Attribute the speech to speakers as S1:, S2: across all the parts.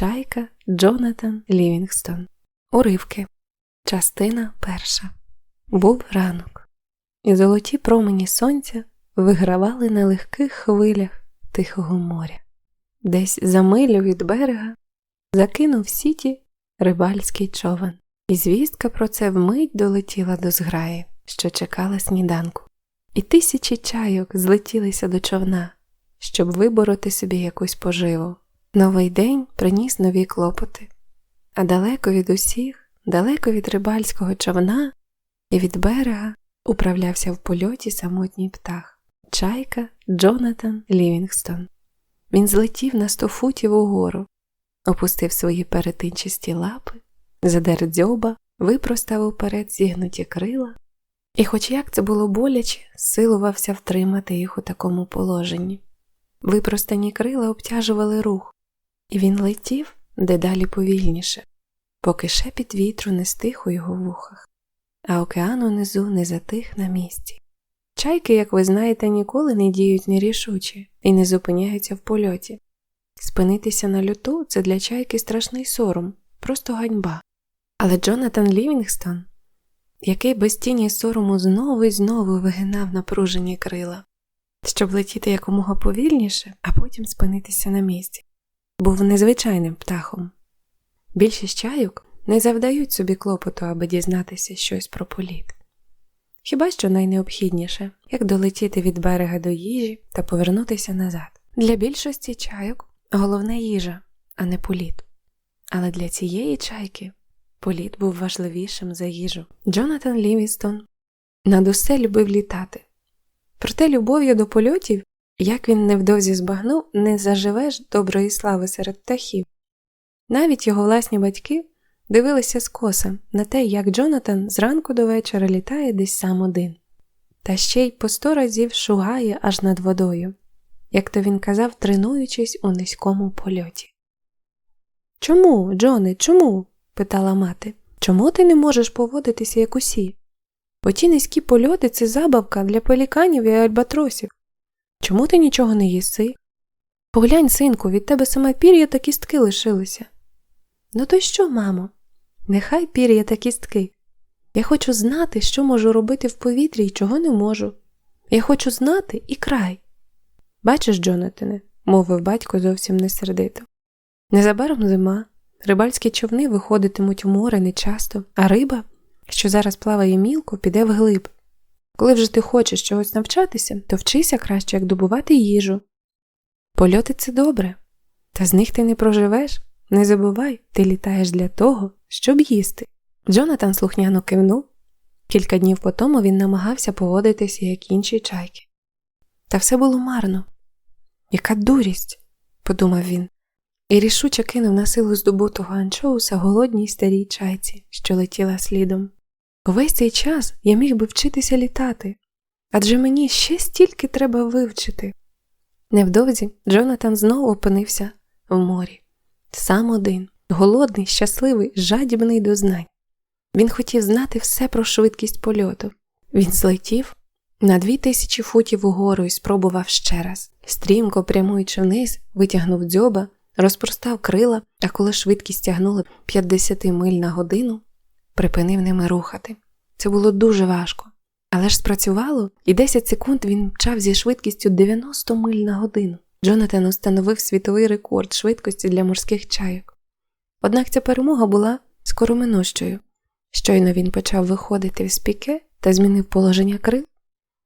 S1: Чайка Джонатан Лівінгстон. Уривки. Частина перша. Був ранок, і золоті промені сонця вигравали на легких хвилях Тихого моря. Десь за милю від берега закинув сіті рибальський човен, і звістка про це вмить долетіла до зграї, що чекала сніданку. І тисячі чайок злетілися до човна, щоб вибороти собі якусь поживу. Новий день приніс нові клопоти, а далеко від усіх, далеко від рибальського човна і від берега управлявся в польоті самотній птах чайка Джонатан Лівінгстон. Він злетів на сто футів угору, опустив свої перетинчасті лапи, задер дзьоба, випростав уперед зігнуті крила, і, хоч як це було боляче, силувався втримати їх у такому положенні. Випростані крила обтяжували рух, і він летів дедалі повільніше, поки шепіт вітру не стих у його вухах, а океан унизу не затих на місці. Чайки, як ви знаєте, ніколи не діють нерішуче і не зупиняються в польоті. Спинитися на люту це для чайки страшний сором, просто ганьба. Але Джонатан Лівінгстон, який без тіні сорому знову і знову вигинав напружені крила, щоб летіти якомога повільніше, а потім спинитися на місці, був незвичайним птахом. Більшість чайок не завдають собі клопоту, аби дізнатися щось про політ. Хіба що найнеобхідніше, як долетіти від берега до їжі та повернутися назад. Для більшості чайок головне їжа, а не політ. Але для цієї чайки політ був важливішим за їжу. Джонатан Лівістон над усе любив літати. Проте любов'ю до польотів, як він невдовзі збагнув, не заживеш доброї слави серед птахів. Навіть його власні батьки дивилися скоса на те, як Джонатан зранку до вечора літає десь сам один, та ще й по сто разів шугає аж над водою, як то він казав, тренуючись у низькому польоті. Чому, Джоне, чому? питала мати. Чому ти не можеш поводитися як усі? Бо ті низькі польоти це забавка для пеліканів і альбатросів. Чому ти нічого не їси? Поглянь, синку, від тебе саме пір'я та кістки лишилися. Ну, то й що, мамо? Нехай пір'я та кістки. Я хочу знати, що можу робити в повітрі і чого не можу. Я хочу знати і край. Бачиш, Джонатане, мовив батько зовсім не сердито. Незабаром зима, рибальські човни виходитимуть у море нечасто, а риба, що зараз плаває мілко, піде вглиб. Коли вже ти хочеш чогось навчатися, то вчися краще, як добувати їжу. Польоти це добре, та з них ти не проживеш. Не забувай, ти літаєш для того, щоб їсти. Джонатан слухняно кивнув. Кілька днів по тому він намагався поводитися, як інші чайки. Та все було марно. Яка дурість, подумав він, і рішуче кинув на силу здобутого анчоуса голодній старій чайці, що летіла слідом. Увесь цей час я міг би вчитися літати, адже мені ще стільки треба вивчити. Невдовзі Джонатан знову опинився в морі, сам один, голодний, щасливий, жадібний до знань. Він хотів знати все про швидкість польоту. Він злетів на дві тисячі футів угору і спробував ще раз. Стрімко прямуючи вниз, витягнув дзьоба, розпростав крила, а коли швидкість тягнули 50 миль на годину, припинив ними рухати. Це було дуже важко. Але ж спрацювало, і 10 секунд він мчав зі швидкістю 90 миль на годину. Джонатан установив світовий рекорд швидкості для морських чайок. Однак ця перемога була скороминущою. Щойно він почав виходити з піке та змінив положення крил.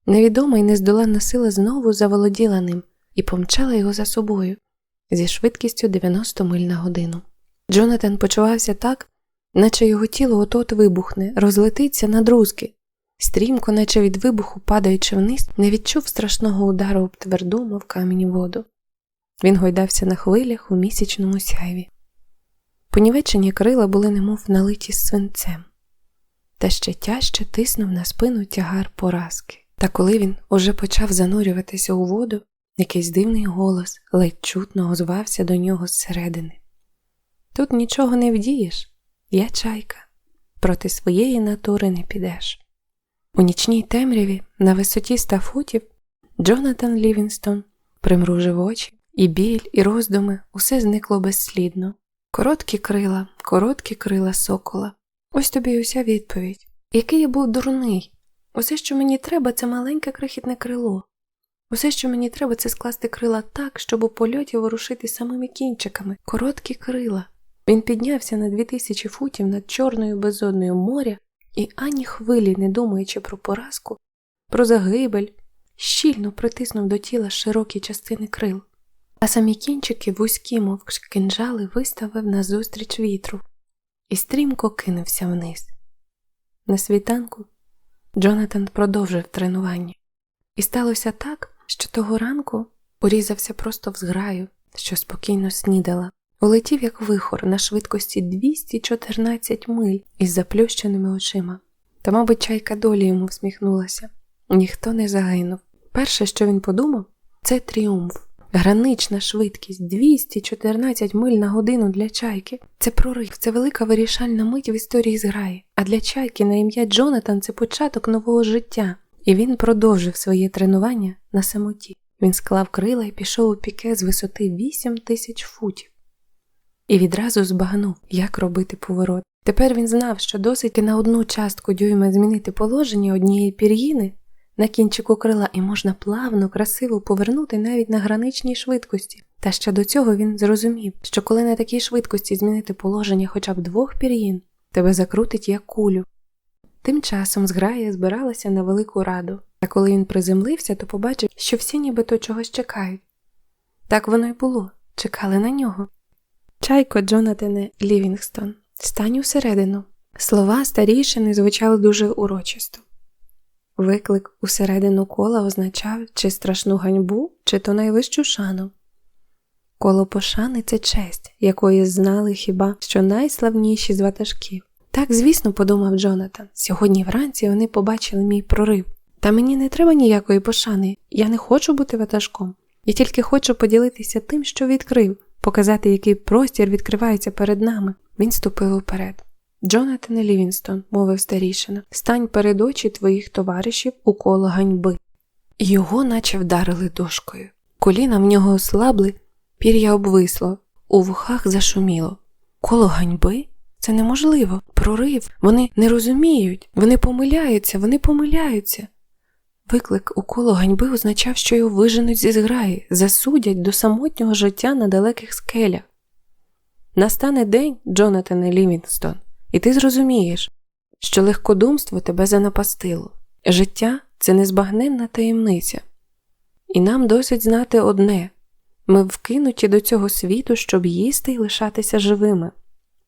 S1: Невідома і нездоланна сила знову заволоділа ним і помчала його за собою зі швидкістю 90 миль на годину. Джонатан почувався так, наче його тіло от-от вибухне, розлетиться на друзки. Стрімко, наче від вибуху, падаючи вниз, не відчув страшного удару об тверду, мов камінь воду. Він гойдався на хвилях у місячному сяйві. Понівечені крила були немов налиті свинцем, та ще тяжче тиснув на спину тягар поразки. Та коли він уже почав занурюватися у воду, якийсь дивний голос ледь чутно озвався до нього зсередини. Тут нічого не вдієш, я чайка, проти своєї натури не підеш. У нічній темряві на висоті ста футів Джонатан Лівінстон примружив очі, і біль, і роздуми усе зникло безслідно. Короткі крила, короткі крила сокола. Ось тобі й уся відповідь. Який я був дурний. Усе, що мені треба, це маленьке крихітне крило. Усе, що мені треба, це скласти крила так, щоб у польоті ворушити самими кінчиками, короткі крила. Він піднявся на дві тисячі футів над чорною безодною моря і ані хвилі, не думаючи про поразку, про загибель, щільно притиснув до тіла широкі частини крил, а самі кінчики вузькі, мов кинджали, виставив назустріч вітру і стрімко кинувся вниз. На світанку Джонатан продовжив тренування, і сталося так, що того ранку урізався просто в зграю, що спокійно снідала. Улетів, як вихор, на швидкості 214 миль із заплющеними очима. Та, мабуть, чайка долі йому всміхнулася. Ніхто не загинув. Перше, що він подумав, це тріумф. Гранична швидкість 214 миль на годину для чайки. Це прорив, це велика вирішальна мить в історії зграї. А для чайки на ім'я Джонатан це початок нового життя. І він продовжив своє тренування на самоті. Він склав крила і пішов у піке з висоти 8 тисяч футів. І відразу збагнув, як робити поворот. Тепер він знав, що досить на одну частку дюйма змінити положення однієї пір'їни на кінчику крила і можна плавно, красиво повернути навіть на граничній швидкості. Та ще до цього він зрозумів, що коли на такій швидкості змінити положення хоча б двох пір'їн, тебе закрутить як кулю. Тим часом зграя збиралася на велику раду, а коли він приземлився, то побачив, що всі нібито чогось чекають. Так воно й було, чекали на нього. Чайко Джонатане Лівінгстон, стань усередину. Слова старішини звучали дуже урочисто. Виклик усередину кола означав чи страшну ганьбу, чи то найвищу шану. Коло пошани це честь, якої знали хіба що найславніші з ватажків. Так, звісно, подумав Джонатан. Сьогодні вранці вони побачили мій прорив. Та мені не треба ніякої пошани, я не хочу бути ватажком. Я тільки хочу поділитися тим, що відкрив, показати, який простір відкривається перед нами. Він ступив уперед. Джонатан Лівінстон, мовив старішина, стань перед очі твоїх товаришів у коло ганьби. Його наче вдарили дошкою. Коліна в нього ослабли, пір'я обвисло, у вухах зашуміло. Коло ганьби? Це неможливо. Прорив. Вони не розуміють, вони помиляються, вони помиляються. Виклик у коло ганьби означав, що його виженуть зі зграї, засудять до самотнього життя на далеких скелях. Настане день, Джонатане Лівінстон, і ти зрозумієш, що легкодумство тебе занапастило. Життя це незбагненна таємниця. І нам досить знати одне ми вкинуті до цього світу, щоб їсти і лишатися живими,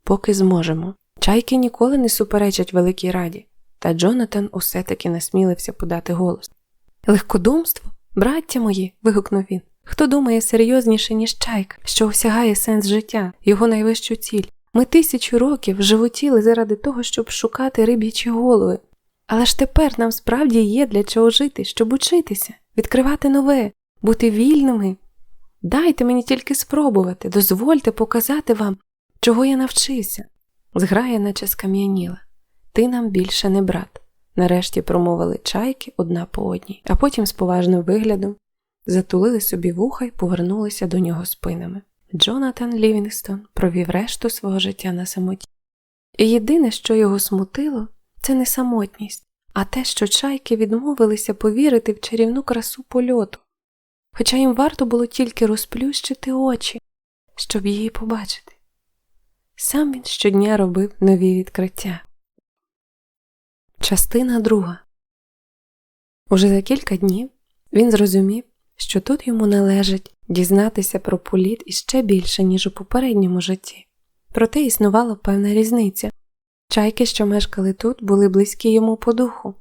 S1: поки зможемо. Чайки ніколи не суперечать великій раді, та Джонатан усе таки насмілився подати голос. Легкодумство, браття мої. вигукнув він. Хто думає серйозніше, ніж чайка, що осягає сенс життя, його найвищу ціль. Ми тисячу років животіли заради того, щоб шукати риб'ячі голови. Але ж тепер нам справді є для чого жити, щоб учитися, відкривати нове, бути вільними. Дайте мені тільки спробувати, дозвольте показати вам, чого я навчився. Зграя, наче скам'яніла. Ти нам більше не брат. Нарешті промовили чайки одна по одній, а потім з поважним виглядом затулили собі вуха й повернулися до нього спинами. Джонатан Лівінгстон провів решту свого життя на самоті. І єдине, що його смутило, це не самотність, а те, що чайки відмовилися повірити в чарівну красу польоту, хоча їм варто було тільки розплющити очі, щоб її побачити. Сам він щодня робив нові відкриття. Частина друга. Уже за кілька днів він зрозумів, що тут йому належить дізнатися про політ іще більше, ніж у попередньому житті. Проте існувала певна різниця. Чайки, що мешкали тут, були близькі йому по духу.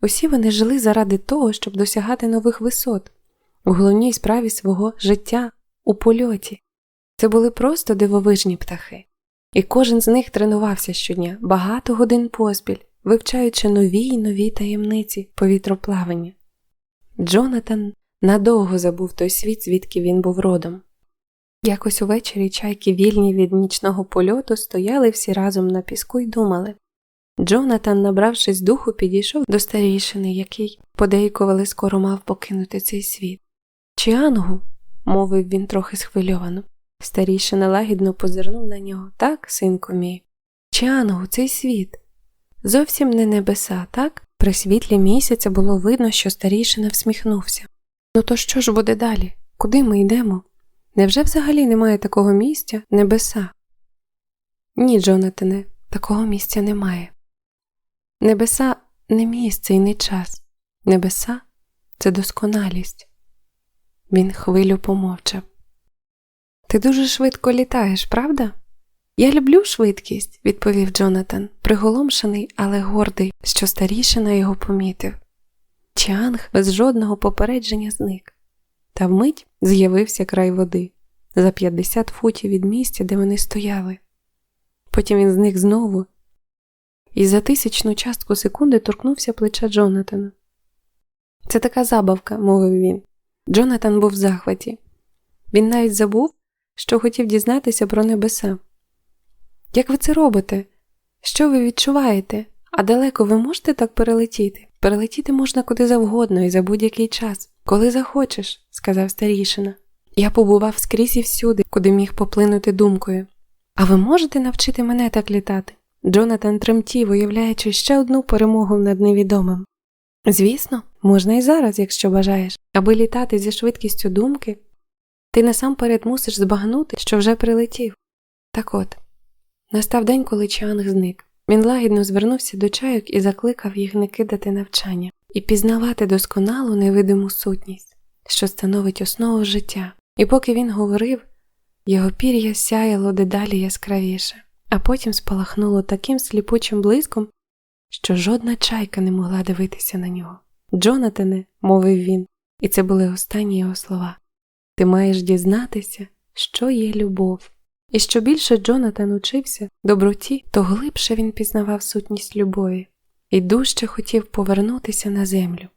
S1: Усі вони жили заради того, щоб досягати нових висот у головній справі свого життя у польоті. Це були просто дивовижні птахи, і кожен з них тренувався щодня багато годин поспіль, вивчаючи нові й нові таємниці повітроплавання. Джонатан надовго забув той світ, звідки він був родом. Якось увечері чайки, вільні від нічного польоту, стояли всі разом на піску й думали. Джонатан, набравшись духу, підійшов до старішини, який, подейкували, скоро мав покинути цей світ. Чіангу, мовив він трохи схвильовано, Старішина лагідно позирнув на нього. Так, синку мій. Чангу, цей світ. Зовсім не небеса, так? При світлі місяця було видно, що старішина всміхнувся. Ну то що ж буде далі? Куди ми йдемо? Невже взагалі немає такого місця небеса? Ні, Джонатане, такого місця немає. Небеса не місце і не час. Небеса це досконалість. Він хвилю помовчав. Ти дуже швидко літаєш, правда? Я люблю швидкість, відповів Джонатан, приголомшений, але гордий, що старішина його помітив. Чанг без жодного попередження зник, та вмить з'явився край води за 50 футів від місця, де вони стояли. Потім він зник знову і за тисячну частку секунди торкнувся плеча Джонатана. Це така забавка, мовив він. Джонатан був в захваті. Він навіть забув, що хотів дізнатися про небеса. Як ви це робите? Що ви відчуваєте? А далеко ви можете так перелетіти? Перелетіти можна куди завгодно і за будь-який час, коли захочеш, сказав старішина. Я побував скрізь і всюди, куди міг поплинути думкою. А ви можете навчити мене так літати? Джонатан тремтів, уявляючи ще одну перемогу над невідомим. Звісно, можна і зараз, якщо бажаєш, аби літати зі швидкістю думки, ти насамперед мусиш збагнути, що вже прилетів. Так от, настав день, коли Чанг зник. Він лагідно звернувся до чайок і закликав їх не кидати навчання і пізнавати досконалу невидиму сутність, що становить основу життя. І поки він говорив, його пір'я сяяло дедалі яскравіше, а потім спалахнуло таким сліпучим блиском, що жодна чайка не могла дивитися на нього. Джонатане, мовив він, і це були останні його слова. Ти маєш дізнатися, що є любов. І що більше Джонатан учився доброті, то глибше він пізнавав сутність любові і дужче хотів повернутися на землю.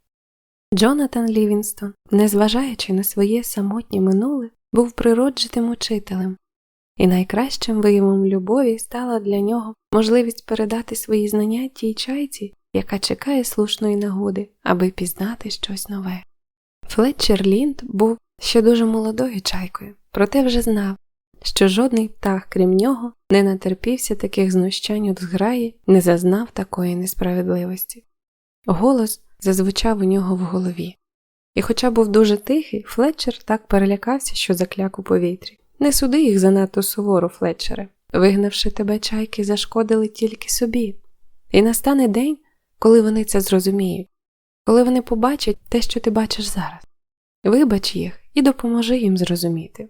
S1: Джонатан Лівінстон, незважаючи на своє самотнє минуле, був природженим учителем, і найкращим виявом любові стала для нього можливість передати свої знання тій чайці, яка чекає слушної нагоди, аби пізнати щось нове. Флетчер Лінд був ще дуже молодою чайкою, проте вже знав, що жодний птах, крім нього, не натерпівся таких знущань від зграї, не зазнав такої несправедливості. Голос зазвучав у нього в голові. І, хоча був дуже тихий, Флетчер так перелякався, що закляк у повітрі. Не суди їх занадто суворо, Флетчере. Вигнавши тебе, чайки, зашкодили тільки собі. І настане день, коли вони це зрозуміють, коли вони побачать те, що ти бачиш зараз. Вибач їх і допоможи їм зрозуміти.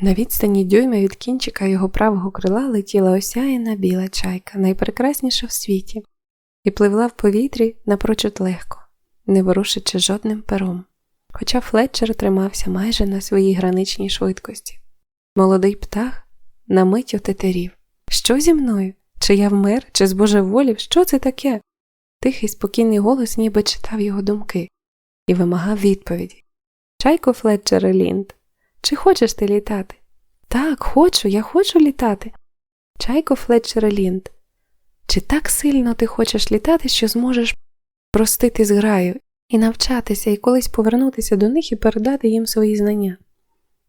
S1: На відстані дюйма від кінчика його правого крила летіла осяяна біла чайка, найпрекрасніша в світі, і пливла в повітрі напрочуд легко, не ворушичи жодним пером. Хоча Флетчер тримався майже на своїй граничній швидкості. Молодий птах на мить отетерів. Що зі мною? Чи я вмер, чи збожеволів? Що це таке? Тихий спокійний голос ніби читав його думки і вимагав відповіді. Чайко Флетчер Лінд, чи хочеш ти літати? Так, хочу, я хочу літати. Чайко Флетчер Лінд, чи так сильно ти хочеш літати, що зможеш простити зграю і навчатися, і колись повернутися до них і передати їм свої знання?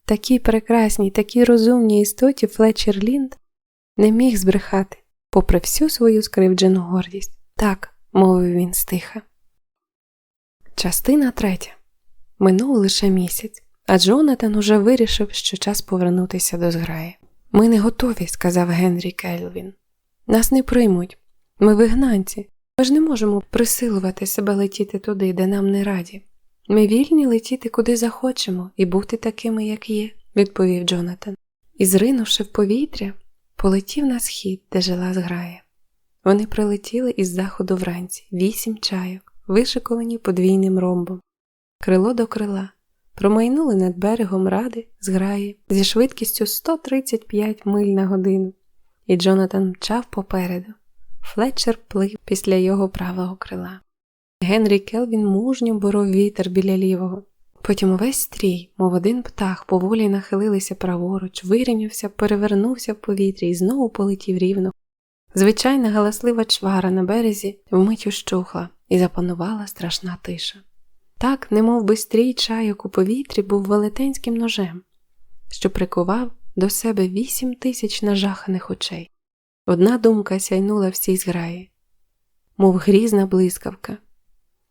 S1: Такій прекрасній, такій розумній істоті Флетчер Лінд не міг збрехати, попри всю свою скривджену гордість. Так, мовив він стиха. Частина третя. Минув лише місяць, а Джонатан уже вирішив, що час повернутися до зграї. Ми не готові, сказав Генрі Кельвін. Нас не приймуть. Ми вигнанці. Ми ж не можемо присилувати себе летіти туди, де нам не раді. Ми вільні летіти куди захочемо і бути такими, як є, відповів Джонатан. І, зринувши в повітря, полетів на схід, де жила зграя. Вони прилетіли із заходу вранці, вісім чайок, вишиковані подвійним ромбом, крило до крила, промайнули над берегом ради зграї зі швидкістю 135 миль на годину, і Джонатан мчав попереду. Флетчер плив після його правого крила. Генрі Келвін мужньо боров вітер біля лівого. Потім увесь стрій, мов один птах, поволі нахилилися праворуч, вирівнявся, перевернувся в повітрі і знову полетів рівно. Звичайна галаслива чвара на березі вмить ущухла і запанувала страшна тиша. Так, немов би стрій чайок у повітрі був велетенським ножем, що прикував до себе вісім тисяч нажаханих очей. Одна думка сяйнула всій зграї, мов грізна блискавка.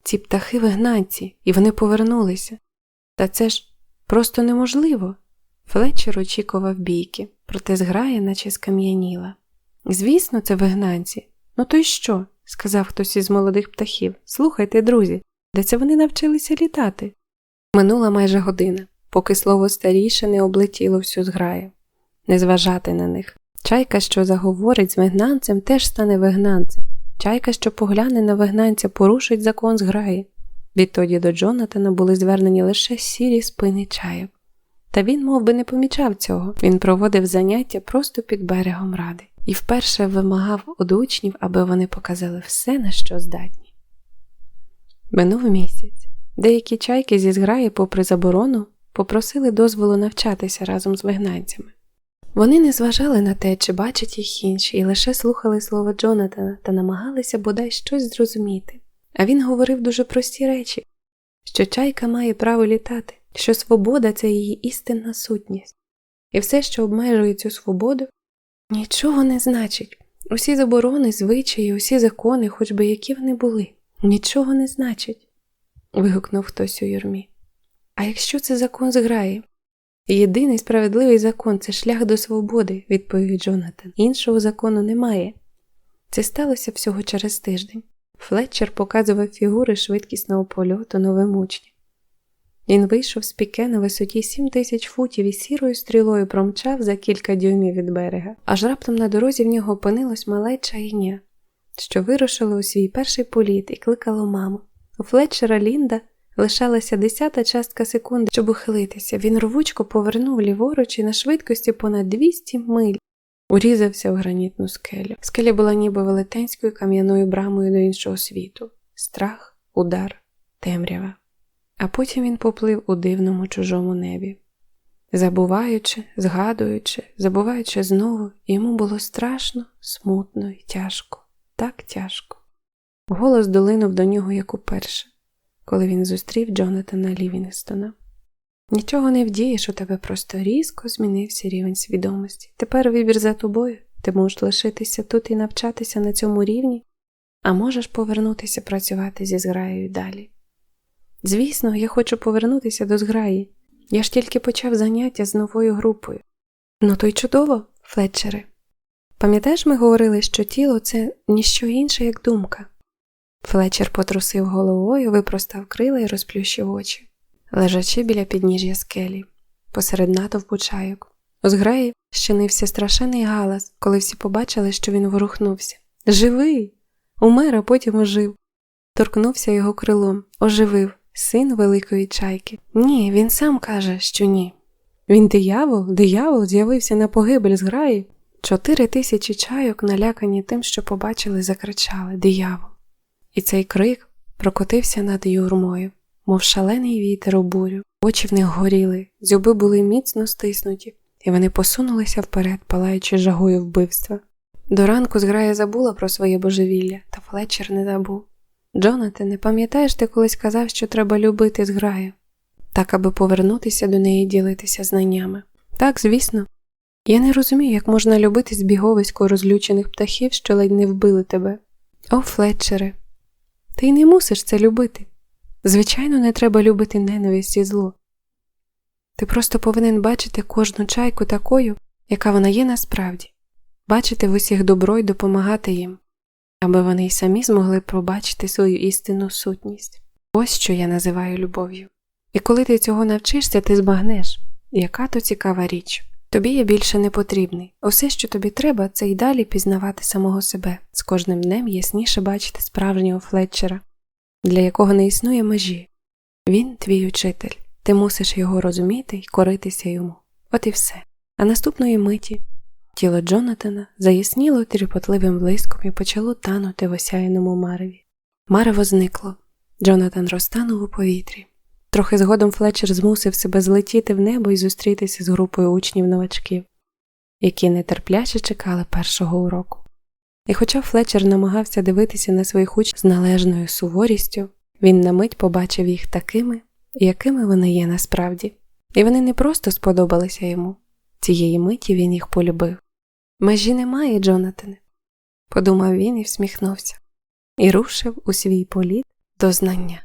S1: Ці птахи вигнанці, і вони повернулися. Та це ж просто неможливо. Флетчер очікував бійки, проте зграя, наче скам'яніла. Звісно, це вигнанці. Ну то й що? сказав хтось із молодих птахів. Слухайте, друзі, де це вони навчилися літати? Минула майже година, поки слово старіше не облетіло всю зграю. Не зважати на них. Чайка, що заговорить з вигнанцем, теж стане вигнанцем. Чайка, що погляне на вигнанця, порушить закон зграї. Відтоді до Джонатана були звернені лише сірі спини чайок. Та він мов би, не помічав цього. Він проводив заняття просто під берегом ради і вперше вимагав від учнів, аби вони показали все, на що здатні. Минув місяць. Деякі чайки зі зграї, попри заборону, попросили дозволу навчатися разом з вигнанцями. Вони не зважали на те, чи бачать їх інші, і лише слухали слова Джонатана та намагалися бодай щось зрозуміти. А він говорив дуже прості речі, що чайка має право літати, що свобода це її істинна сутність, і все, що обмежує цю свободу, нічого не значить. Усі заборони, звичаї, усі закони, хоч би які вони були, нічого не значать. вигукнув хтось у юрмі. А якщо це закон зграє? Єдиний справедливий закон це шлях до свободи, відповів Джонатан. Іншого закону немає. Це сталося всього через тиждень. Флетчер показував фігури швидкісного польоту новим учням. Він вийшов з піке на висоті 7 тисяч футів і сірою стрілою промчав за кілька дюймів від берега, аж раптом на дорозі в нього опинилось мале чайня, що вирушило у свій перший політ і кликало маму. У Флетчера Лінда лишалася десята частка секунди, щоб ухилитися. Він рвучко повернув ліворуч і на швидкості понад 200 миль. Урізався в гранітну скелю. Скеля була ніби велетенською кам'яною брамою до іншого світу страх, удар, темрява. А потім він поплив у дивному чужому небі. Забуваючи, згадуючи, забуваючи знову, йому було страшно, смутно і тяжко, так тяжко. Голос долинув до нього як уперше, коли він зустрів Джонатана Лівінгстона. Нічого не вдієш, у тебе просто різко змінився рівень свідомості. Тепер вибір за тобою. Ти можеш лишитися тут і навчатися на цьому рівні, а можеш повернутися працювати зі зграєю далі. Звісно, я хочу повернутися до зграї. Я ж тільки почав заняття з новою групою. Ну то й чудово, Флетчере. Пам'ятаєш, ми говорили, що тіло це ніщо інше, як думка. Флетчер потрусив головою, випростав крила і розплющив очі, лежачи біля підніжжя скелі, посеред натовпу чайок. У зграї щинився страшенний галас, коли всі побачили, що він ворухнувся. Живий! Умер, а потім ожив. Торкнувся його крилом, оживив син великої чайки. Ні, він сам каже, що ні. Він диявол, диявол з'явився на погибель зграї. Чотири тисячі чайок, налякані тим, що побачили, закричали Диявол. І цей крик прокотився над юрмою, мов шалений вітер у бурю. Очі в них горіли, зуби були міцно стиснуті, і вони посунулися вперед, палаючи жагою вбивства. До ранку зграя забула про своє божевілля, та Флетчер не забув. Джонате, не пам'ятаєш, ти колись казав, що треба любити зграю, так аби повернутися до неї і ділитися знаннями. Так, звісно. Я не розумію, як можна любити збіговисько розлючених птахів, що ледь не вбили тебе. О, Флетчере, ти й не мусиш це любити. Звичайно, не треба любити ненависть і зло. Ти просто повинен бачити кожну чайку такою, яка вона є насправді, бачити в усіх добро і допомагати їм аби вони й самі змогли пробачити свою істинну сутність. Ось що я називаю любов'ю. І коли ти цього навчишся, ти збагнеш, яка то цікава річ. Тобі я більше не потрібний. Усе, що тобі треба, це й далі пізнавати самого себе, з кожним днем ясніше бачити справжнього Флетчера, для якого не існує межі. Він твій учитель, ти мусиш його розуміти і коритися йому. От і все. А наступної миті Тіло Джонатана заясніло тріпотливим блиском і почало танути в осяяному мареві. Марево зникло. Джонатан розтанув у повітрі. Трохи згодом Флетчер змусив себе злетіти в небо і зустрітися з групою учнів новачків, які нетерпляче чекали першого уроку. І хоча Флетчер намагався дивитися на своїх учнів з належною суворістю, він на мить побачив їх такими, якими вони є насправді, і вони не просто сподобалися йому. Цієї миті він їх полюбив. Межі немає, Джонатане, подумав він і всміхнувся, і рушив у свій політ до знання.